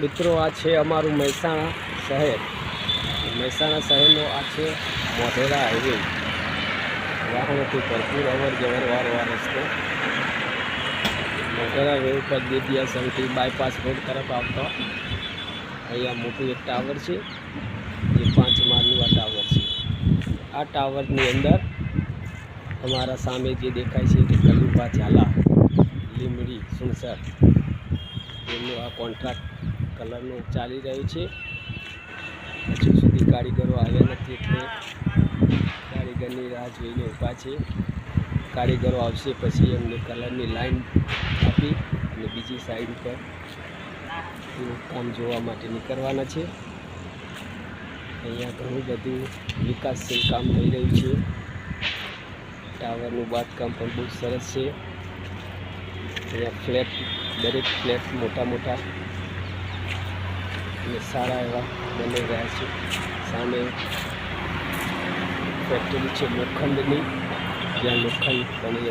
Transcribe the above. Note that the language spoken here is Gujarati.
મિત્રો, આ છે અમારું મહેસાણા શહેર. મહેસાણા શહેરનો આ છે મોઢેરા હાઈવે વાહનોથી ભરપૂર અવર જવર રસ્તો. મોઢેરા રોડ પર દેદિયા સૌથી બાયપાસ રોડ તરફ આવતો. અહીંયા મોટું એક ટાવર છે, જે પાંચ માળનું આ ટાવર છે. આ ટાવરની અંદર અમારા સામે જે દેખાય છે કે કલુભા ઝાલા લીમડી સુનસર એમનું આ કોન્ટ્રાક્ટ કલરનું ચાલી રહ્યું છે. હજુ સુધી કારીગરો આવ્યા નથી એટલે કારીગરની રાહ જોઈને ઊભા છે. કારીગરો આવશે પછી એમને કલરની લાઈન આપી અને બીજી સાઈડ ઉપર કામ જોવા માટે નીકળવાના છે. અહીંયા ઘણું બધું વિકાસશીલ કામ થઈ રહ્યું છે. ટાવરનું બાંધકામ પણ બહુ સરસ છે. અહીંયા ફ્લેટ, દરેક ફ્લેટ મોટા મોટા અને સારા એવા બની રહ્યા છે. સામે ફેક્ટરી છે લોખંડની. જ્યાં લોખંડ બની